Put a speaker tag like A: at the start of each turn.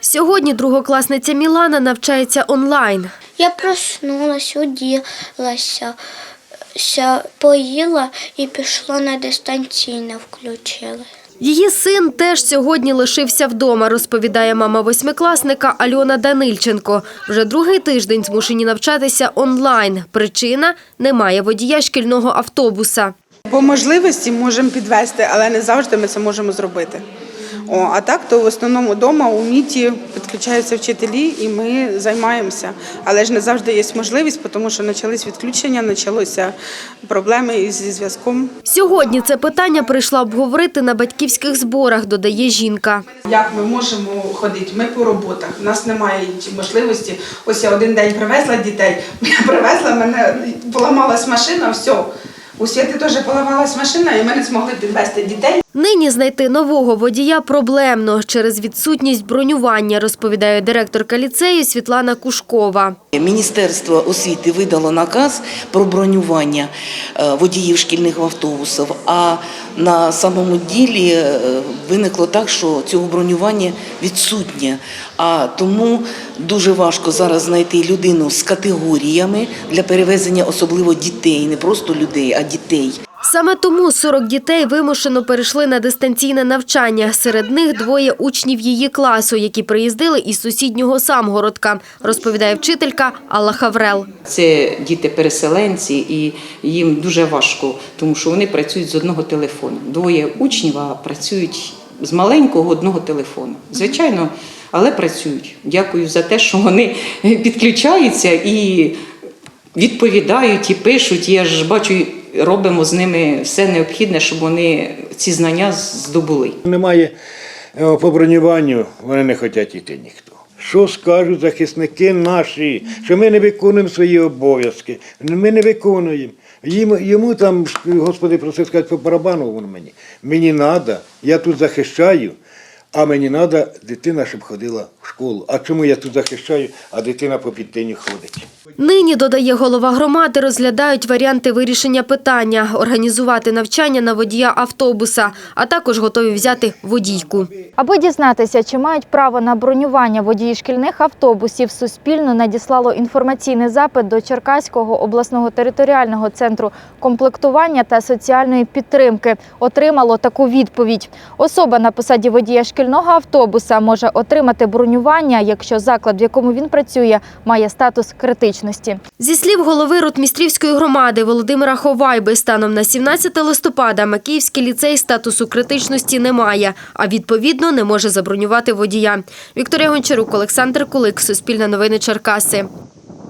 A: Сьогодні другокласниця Мілана навчається онлайн.
B: Я проснулась, оділася, ся- поїла і пішла на дистанційне включили.
A: Її син теж сьогодні лишився вдома, розповідає мама восьмикласника Альона Данильченко. Вже другий тиждень змушені навчатися онлайн. Причина – немає водія шкільного автобуса.
C: По можливості можемо підвести, але не завжди ми це можемо зробити. О, а так, то в основному вдома у міті підключаються вчителі, і ми займаємося. Але ж не завжди є можливість, тому що почались відключення, почалися проблеми зі зв'язком.
A: Сьогодні це питання прийшла обговорити на батьківських зборах, додає жінка.
C: Як ми можемо ходити? Ми по роботах. У нас немає можливості. Ось я один день привезла дітей. Я привезла, мене поламалась машина, все. У Світи теж поламалась машина, і ми не змогли підвезти дітей.
A: Нині знайти нового водія проблемно через відсутність бронювання, розповідає директорка ліцею Світлана Кушкова.
D: Міністерство освіти видало наказ про бронювання е, водіїв шкільних автобусів, а на самому ділі е, виникло так, що цього бронювання відсутнє. А тому дуже важко зараз знайти людину з категоріями для перевезення особливо дітей, не просто людей, а дітей.
A: Саме тому 40 дітей вимушено перейшли на дистанційне навчання. Серед них двоє учнів її класу, які приїздили із сусіднього Самгородка, розповідає вчителька Алла Хаврел.
E: Це діти-переселенці, і їм дуже важко, тому що вони працюють з одного телефону. Двоє учнів працюють з маленького одного телефону. Звичайно, але працюють. Дякую за те, що вони підключаються і відповідають, і пишуть. Я ж бачу, робимо з ними все необхідне, щоб вони ці знання здобули.
F: Немає е, по бронюванню, вони не хочуть йти ніхто. Що скажуть захисники наші, що ми не виконуємо свої обов'язки, ми не виконуємо. Їм, йому там, Господи, просив сказати, по барабану воно мені. Мені треба, я тут захищаю, а мені треба дитина, щоб ходила в школу. А чому я тут захищаю, а дитина по підтині ходить?
A: Нині, додає голова громади, розглядають варіанти вирішення питання – організувати навчання на водія автобуса, а також готові взяти водійку.
G: Аби дізнатися, чи мають право на бронювання водії шкільних автобусів, Суспільно надіслало інформаційний запит до Черкаського обласного територіального центру комплектування та соціальної підтримки. Отримало таку відповідь. Особа на посаді водія шкільного автобуса може отримати бронювання, якщо заклад, в якому він працює, має статус критичності.
A: Зі слів голови Ротмістрівської громади Володимира Ховайби, станом на 17 листопада Макіївський ліцей статусу критичності не має, а відповідно не може забронювати водія. Вікторія Гончарук, Олександр Кулик, Суспільне новини Черкаси.